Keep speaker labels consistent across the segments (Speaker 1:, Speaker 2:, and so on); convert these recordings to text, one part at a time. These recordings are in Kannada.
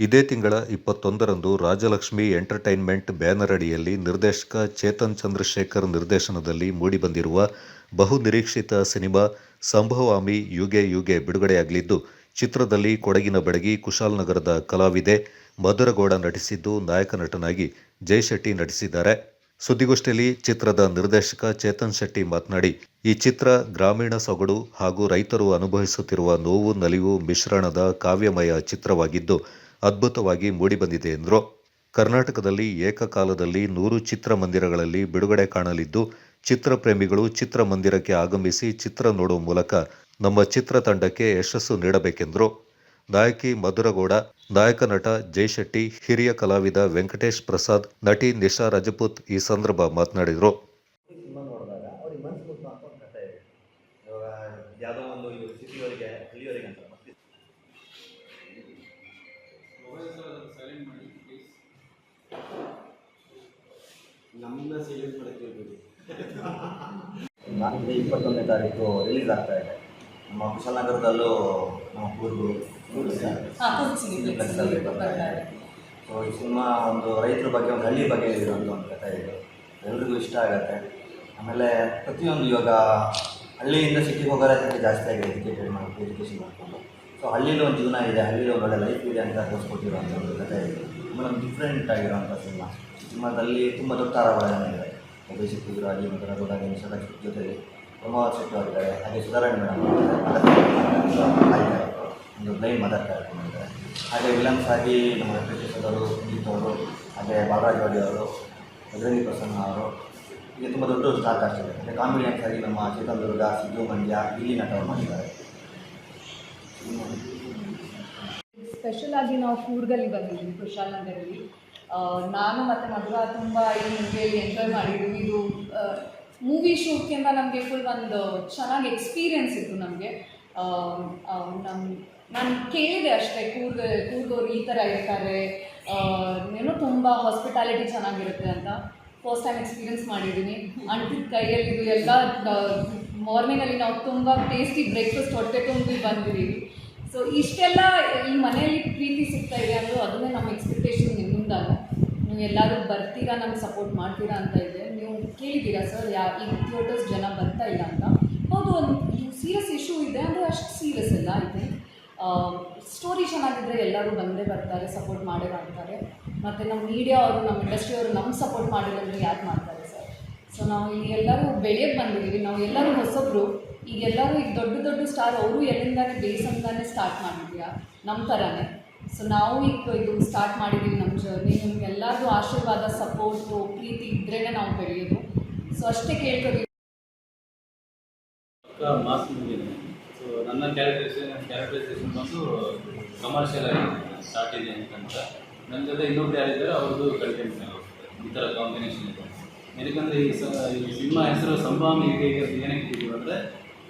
Speaker 1: ಇದೇ ತಿಂಗಳ ಇಪ್ಪತ್ತೊಂದರಂದು ರಾಜಲಕ್ಷ್ಮಿ ಎಂಟರ್ಟೈನ್ಮೆಂಟ್ ಬ್ಯಾನರ್ ಅಡಿಯಲ್ಲಿ ನಿರ್ದೇಶಕ ಚೇತನ್ ಚಂದ್ರಶೇಖರ್ ನಿರ್ದೇಶನದಲ್ಲಿ ಮೂಡಿಬಂದಿರುವ ಬಹುನಿರೀಕ್ಷಿತ ಸಿನಿಮಾ ಸಂಭವಾಮಿ ಯುಗೆ ಯುಗೆ ಬಿಡುಗಡೆಯಾಗಲಿದ್ದು, ಚಿತ್ರದಲ್ಲಿ ಕೊಡಗಿನ ಬೆಡಗಿ ಕುಶಾಲನಗರದ ಕಲಾವಿದೆ ಮಧುರಗೌಡ ನಟಿಸಿದ್ದು ನಾಯಕ ನಟನಾಗಿ ಜಯಶೆಟ್ಟಿ ನಟಿಸಿದ್ದಾರೆ. ಸುದ್ದಿಗೋಷ್ಠಿಯಲ್ಲಿ ಚಿತ್ರದ ನಿರ್ದೇಶಕ ಚೇತನ್ ಶೆಟ್ಟಿ ಮಾತನಾಡಿ, ಈ ಚಿತ್ರ ಗ್ರಾಮೀಣ ಸೊಗಡು ಹಾಗೂ ರೈತರು ಅನುಭವಿಸುತ್ತಿರುವ ನೋವು, ನಲಿವು ಮಿಶ್ರಣದ ಕಾವ್ಯಮಯ ಚಿತ್ರವಾಗಿದ್ದು ಅದ್ಭುತವಾಗಿ ಮೂಡಿಬಂದಿದೆ ಎಂದರು. ಕರ್ನಾಟಕದಲ್ಲಿ ಏಕಕಾಲದಲ್ಲಿ ನೂರು ಚಿತ್ರಮಂದಿರಗಳಲ್ಲಿ ಬಿಡುಗಡೆ ಕಾಣಲಿದ್ದು, ಚಿತ್ರಪ್ರೇಮಿಗಳು ಚಿತ್ರಮಂದಿರಕ್ಕೆ ಆಗಮಿಸಿ ಚಿತ್ರ ನೋಡುವ ಮೂಲಕ ನಮ್ಮ ಚಿತ್ರತಂಡಕ್ಕೆ ಯಶಸ್ಸು ನೀಡಬೇಕೆಂದರು. ನಾಯಕಿ ಮಧುರಗೌಡ, ನಾಯಕ ನಟ ಜೈಶೆಟ್ಟಿ, ಹಿರಿಯ ಕಲಾವಿದ ವೆಂಕಟೇಶ್ ಪ್ರಸಾದ್, ನಟಿ ನಿಶಾ ರಜಪೂತ್ ಈ ಸಂದರ್ಭ ಮಾತನಾಡಿದರು.
Speaker 2: ಯಾವುದೋ ಒಂದು ಇವರಿಗೆ ಹಳ್ಳಿಯವರಿಗೆ ಅಂತ. ನಮ್ಮನ್ನ ಸೈಲೆಂಟ್ ಮಾಡಕ್ಕೆ ನಾಲ್ಕು ಇಪ್ಪತ್ತೊಂದನೇ ತಾರೀಕು ರಿಲೀಸ್ ಆಗ್ತಾ ಇದೆ. ನಮ್ಮ ಕುಶಾಲನಗರದಲ್ಲೂ ನಮ್ಮ ಕೂರ್ಗು
Speaker 3: ಬರ್ತಾ ಇದೆ.
Speaker 2: ಸೊ ಈ ಸಿನಿಮಾ ಒಂದು ರೈತರ ಬಗ್ಗೆ ಒಂದು ಹಳ್ಳಿ ಬಗ್ಗೆ ಇರುವಂಥ ಒಂದು ಕಥೆ ಇದು. ಎಲ್ರಿಗೂ ಇಷ್ಟ ಆಗುತ್ತೆ. ಆಮೇಲೆ ಪ್ರತಿಯೊಂದು ಇವಾಗ ಹಳ್ಳಿಯಿಂದ ಸಿಟಿಗೆ ಹೋಗೋರ ಸಂಖ್ಯೆ ಜಾಸ್ತಿ ಆಗಿದೆ ಎಜುಕೇಟೆಡ್ ಮಾಡ್ಕೊಂಡು ಎಜುಕೇಷನ್ ಮಾಡಿಕೊಂಡು. ಸೊ ಹಳ್ಳಿಲಿ ಒಂದು ಜೀವನ ಇದೆ ಹಳ್ಳಿಲಿ ಒಂದು ಒಳ್ಳೆ ಲೈಫ್ ಇದೆ ಅಂತ ತೋರಿಸ್ಕೊಟ್ಟಿರೋಂಥ ಒಂದು ಕಥೆ ಇದು. ಒಂದು ಡಿಫ್ರೆಂಟ್ ಆಗಿರೋಂಥ ಸಿನಿಮಾ ಸಿನಿಮಾದಲ್ಲಿ ತುಂಬ ದೊಡ್ಡ ತಾರಾಗಳೆಲ್ಲ ಇದೆ ರಾಜೀವ್ ಮಧುರ ಗೌಡ ಗಣೇಶ ಲಕ್ಷ್ಮಿ ಜೊತೆಲಿ ಪ್ರಮೋದ್ ಶೆಟ್ಟಿ ಅವರಿದ್ದಾರೆ ಹಾಗೆ ಸುಧಾರಣೆ ಮೇಡಮ್ ಒಂದು ಬ್ಲೈಂಡ್ ಮದರ್ ಕ್ಯಾರೆಕ್ಟರ್ ಮಾಡಿದ್ದಾರೆ. ಹಾಗೆ ವಿಲನ್ಸ್ ಆಗಿ ನಮ್ಮ ವೆಂಕಟೇಶ್ ಅವರು ಅವರು, ಹಾಗೆ ಬಾಲರಾಜ್ ವಾಡಿ ಅವರು ಬಜರಂಗಿ ಪ್ರಸನ್ನ ಅವರು, ಹೀಗೆ ತುಂಬ ದೊಡ್ಡ ಸ್ಟಾರ್ ಕಾಸ್ಟ್ ಇದೆ ಹಾಗೆ ಕಾಮಿಡಿಯನ್ಸ್ ಆಗಿ ನಮ್ಮ ಚಿತ್ರದುರ್ಗ ದುರ್ಗ, ಸಿದ್ದು ಮಂಡ್ಯ, ಇಲ್ಲಿ ನಟ ಅವರು ಮಾಡಿದ್ದಾರೆ.
Speaker 3: ಸ್ಪೆಷಲ್ ಆಗಿ ನಾವು ಕೂರ್ಗಲ್ಲಿ ಬಂದಿದ್ದೀವಿ ಕುಶಾಲನಗರಲ್ಲಿ ನಾನು ಮತ್ತು ಮಧುರ ತುಂಬ ಈ ಮೂವಿಯಲ್ಲಿ ಎಂಜಾಯ್ ಮಾಡಿದ್ವಿ. ಇದು ಮೂವಿ ಶೂಟ್ಗಿಂತ ನಮಗೆ ಫುಲ್ ಒಂದು ಚೆನ್ನಾಗಿ ಎಕ್ಸ್ಪೀರಿಯನ್ಸ್ ಇತ್ತು ನಮಗೆ. ನಮ್ಮ ನಾನು ಕೇಳಿದೆ ಅಷ್ಟೇ, ಕೂರ್ಗ ಕೂರ್ಗೋರು ಈ ಥರ ಇರ್ತಾರೆ. ಏನೋ ತುಂಬ ಹಾಸ್ಪಿಟಾಲಿಟಿ ಚೆನ್ನಾಗಿರುತ್ತೆ ಅಂತ. ಫಸ್ಟ್ ಟೈಮ್ ಎಕ್ಸ್ಪೀರಿಯೆನ್ಸ್ ಮಾಡಿದ್ದೀನಿ. ಅಂಟಿದ ಕೈಯಲ್ಲಿ ಇದು ಎಲ್ಲ ಮಾರ್ನಿಂಗಲ್ಲಿ ನಾವು ತುಂಬ ಟೇಸ್ಟಿ ಬ್ರೇಕ್ಫಾಸ್ಟ್ ಹೊಟ್ಟೆ ತುಂಬಿ ಬಂದಿದ್ದೀವಿ. ಸೊ ಇಷ್ಟೆಲ್ಲ ಈ ಮನೆಯಲ್ಲಿ ಪ್ರೀತಿ ಸಿಗ್ತಾ ಇದೆ ಅಂದರೂ ಅದನ್ನೇ ನಮ್ಮ ಎಕ್ಸ್ಪೆಕ್ಟೇಷನ್ ನಿಮ್ಮಿಂದಾಗ ನೀವು ಎಲ್ಲರೂ ಬರ್ತೀರಾ, ನಮ್ಗೆ ಸಪೋರ್ಟ್ ಮಾಡ್ತೀರಾ ಅಂತ ಇದೆ. ನೀವು ಕೇಳಿದ್ದೀರಾ, ಸರ್, ಯಾ, ಈ ಥಿಯೇಟರ್ಸ್ ಜನ ಬರ್ತಾ ಇಲ್ಲ ಅಂತ? ಹೌದು, ಒಂದು ಸೀರಿಯಸ್ ಇಶ್ಯೂ ಇದೆ, ಅಂದರೆ ಅಷ್ಟು ಸೀರಿಯಸ್ ಇಲ್ಲ ಐ ಥಿಂಕ್ ಸ್ಟೋರಿ ಚೆನ್ನಾಗಿದ್ದರೆ ಎಲ್ಲರೂ ಬಂದೇ ಬರ್ತಾರೆ ಸಪೋರ್ಟ್ ಮಾಡೇ ಮಾಡ್ತಾರೆ. ಮತ್ತು ನಮ್ಮ ಮೀಡಿಯಾ ಅವರು, ನಮ್ಮ ಇಂಡಸ್ಟ್ರಿ ಅವರು ನಮ್ಗೆ ಸಪೋರ್ಟ್ ಮಾಡಿಲ್ಲ ಅಂದರೆ ಯಾಕೆ ಮಾಡ್ತಾರೆ ಸರ್ ಸೊ ನಾವು ಈಗ ಎಲ್ಲರೂ ಬೆಳೆಯಕ್ಕೆ ಬಂದಿದ್ದೀವಿ. ನಾವು ಎಲ್ಲರೂ ಹೊಸಬ್ರು. ಈಗ ಎಲ್ಲರೂ ಈಗ ದೊಡ್ಡ ದೊಡ್ಡ ಸ್ಟಾರ್ ಅವರು ಎಲ್ಲಿಂದಾನೆ ಬೇಸಂದಾನೆ ಸ್ಟಾರ್ಟ್ ಮಾಡಿದ್ಯಾ? ನಮ್ಮ ಥರನೇ ಸೊ ನಾವು ಈಗ ಇದು ಸ್ಟಾರ್ಟ್ ಮಾಡಿದ್ದೀವಿ ನಮ್ಮ ಜರ್ನಿ ನಿಮ್ಗೆಲ್ಲರದು ಆಶೀರ್ವಾದ ಸಪೋರ್ಟು ಪ್ರೀತಿ ಇದ್ರೇ ನಾವು ಬೆಳೆಯೋದು. ಸೊ ಅಷ್ಟೇ ಕೇಳ್ಕೊತೀವಿ
Speaker 4: ಮಾಸ್ ಸೊ ನನ್ನ ಕ್ಯಾರೆಕ್ಟರೈಸೇಷನ್ ಕ್ಯಾರೆಕ್ಟರೈಸೇಷನ್ ಬಂದು ಕಮರ್ಷಿಯಲ್ ಆಗಿ ಸ್ಟಾರ್ಟ್ ಇದೆ ಅಂತ ನನ್ನ ಜೊತೆ ಇನ್ನೊಬ್ರು ಯಾರಿದ್ದಾರೆ, ಅವ್ರದ್ದು ಕಂಟೆಂಟ್ ಈ ಥರ ಕಾಂಬಿನೇಷನ್ ಇದೆ. ಏನಕ್ಕಂದರೆ ಈ ಸಿನಿಮಾ ಹೆಸರು ಸಂಭಾವನೆ ಹೇಗೆ ಏನಕ್ಕೆ ಅಂದರೆ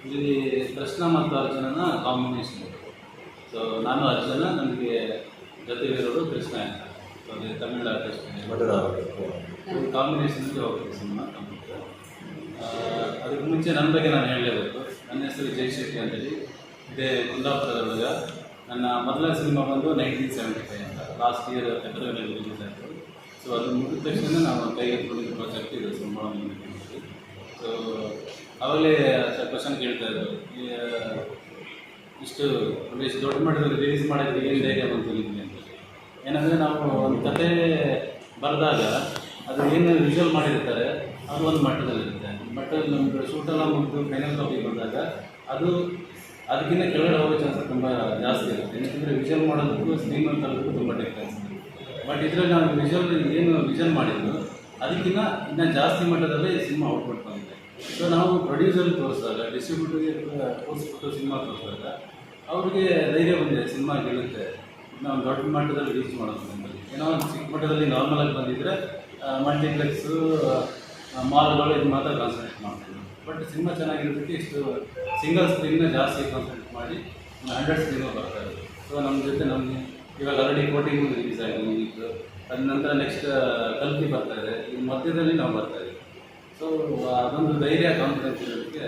Speaker 4: ಇಲ್ಲಿ ಕೃಷ್ಣ ಮತ್ತು ಅರ್ಜುನನ ಕಾಂಬಿನೇಷನ್ ಇದೆ ಸೊ ನಾನು ಅರ್ಜುನ ನನಗೆ ಜೊತೆಗಿರೋರು ಕೃಷ್ಣ ಅಂತ. ಸೊ ಅದು ತಮಿಳು ಆರ್ಟಿಸ್ಟ್ ಕಾಂಬಿನೇಷನ್ಗೆ ಹೋಗುತ್ತೆ ಸಿನಿಮಾ ಅದಕ್ಕೆ ಮುಂಚೆ ನನ್ನ ಬಗ್ಗೆ ನಾನು ಹೇಳಲೇಬೇಕು. ನನ್ನ ಹೆಸರು ಜಯಶೆಟ್ಟಿ ಅಂತೇಳಿ. ಇದೇ ಕುಂದಾಪುರದ ಹುಡುಗ. ನನ್ನ ಮೊದಲ ಸಿನಿಮಾ ಬಂದು ನೈನ್ಟೀನ್ ಸೆವೆಂಟಿ ಫೈವ್ ಅಂತ ಲಾಸ್ಟ್ ಇಯರ್ ಫೆಬ್ರವರಿಯಲ್ಲಿ ರಿಲೀಸ್ ಆಯಿತು. ಸೊ ಅದು ಮುಗಿದ ತಕ್ಷಣ ನಾವು ಕೈ ಕೊಡಿದ ಪ್ರಾಜೆಕ್ಟ್ ಇದು ಸಂಬಳ ಸೊ ಅವಾಗಲೇ ಕ್ವಶನ್ ಕೇಳ್ತಾ ಇದ್ದರು ಇಷ್ಟು ಅಂದರೆ ಇಷ್ಟು ದೊಡ್ಡ ಮಟ್ಟದಲ್ಲಿ ರಿಲೀಸ್ ಮಾಡಿದ್ರೆ ಏನು ಧೈರ್ಯ ಬಂತು ನಿಮಗೆ? ಅಂತ. ಏನಂದರೆ ನಾವು ಒಂದು ಕತೆ ಬರೆದಾಗ ಅದು ಏನು ವಿಜುವಲ್ ಮಾಡಿರ್ತಾರೆ, ಅದು ಒಂದು ಮಟ್ಟದಲ್ಲಿರುತ್ತೆ. ಮಟ್ಟದಲ್ಲಿ ನಮ್ಮದು ಶೂಟೆಲ್ಲ ಮುಗಿದು ಫೈನಲ್ ಕಾಪಿ ಬಂದಾಗ ಅದು ಅದಕ್ಕಿಂತ ಕೆಳಗಡೆ ಹೋಗೋ ಚಾನ್ಸ್ ತುಂಬ ಜಾಸ್ತಿ ಇರುತ್ತೆ. ಏನಂತಂದರೆ ವಿಜುವಲ್ ಮಾಡೋದಕ್ಕೂ ಸ್ಕ್ರೀನ್ ತರೋದಕ್ಕೂ ತುಂಬ ಡಿಫ್ರೆನ್ಸ್ ಬಟ್ ಇದರಲ್ಲಿ ನಾವು ವಿಜುವಲ್ ಏನು ವಿಜುವಲ್ ಮಾಡಿದ್ದು ಅದಕ್ಕಿಂತ ಇನ್ನು ಜಾಸ್ತಿ ಮಟ್ಟದಲ್ಲಿ ಸಿನಿಮಾ ಔಟ್ಪುಟ್ ಬಂದಿದೆ. ಸೊ ನಾವು ಪ್ರೊಡ್ಯೂಸರ್ ತೋರಿಸಿದಾಗ ಡಿಸ್ಟ್ರಿಬ್ಯೂಟರ್ಗೆ ತೋರಿಸ್ಬಿಟ್ಟು ಸಿನಿಮಾ ತೋರಿಸಿದಾಗ, ಅವ್ರಿಗೆ ಧೈರ್ಯ ಬಂದಿದೆ ಸಿನಿಮಾ ಗೆಲ್ಲುತ್ತೆ ನಾವು ದೊಡ್ಡ ಮಟ್ಟದಲ್ಲಿ ರೀಚ್ ಮಾಡೋದು ಏನೋ ಒಂದು ಚಿಕ್ಕ ಮಟ್ಟದಲ್ಲಿ ನಾರ್ಮಲ್ ಆಗಿ ಬಂದಿದ್ದರೆ ಮಲ್ಟಿಪ್ಲೆಕ್ಸು ಮಾಲ್ಗಳು ಇದು ಮಾತ್ರ ಕಾನ್ಸಂಟ್ರೇಟ್ ಮಾಡ್ತೀವಿ. ಬಟ್ ಸಿನಿಮಾ ಚೆನ್ನಾಗಿರೋದಕ್ಕೆ ಇಷ್ಟು ಸಿಂಗಲ್ ಸ್ಕ್ರೀನ್ನ ಜಾಸ್ತಿ ಕಾನ್ಸಂಟ್ರೇಟ್ ಮಾಡಿ ಹಂಡ್ರೆಡ್ ಸ್ಕ್ರೀನು ಬರ್ತಾ ಇರೋದು ಸೊ ನಮ್ಮ ಜೊತೆ ನಮಗೆ ಇವಾಗ ಆಲ್ರೆಡಿ ಕೋಟಿಂಗ್ ರಿಲೀಸ್ ಆಗಿದೆ ಅದ ನಂತರ ನೆಕ್ಸ್ಟ್ ಕಲ್ಪಿ ಬರ್ತಾ ಇದೆ. ಈ ಮಧ್ಯದಲ್ಲಿ ನಾವು ಬರ್ತಾ ಇದ್ದೀವಿ ಸೊ ಅದೊಂದು ಧೈರ್ಯ ಕಾನ್ಫಿಡೆನ್ಸ್ ಇರೋದಕ್ಕೆ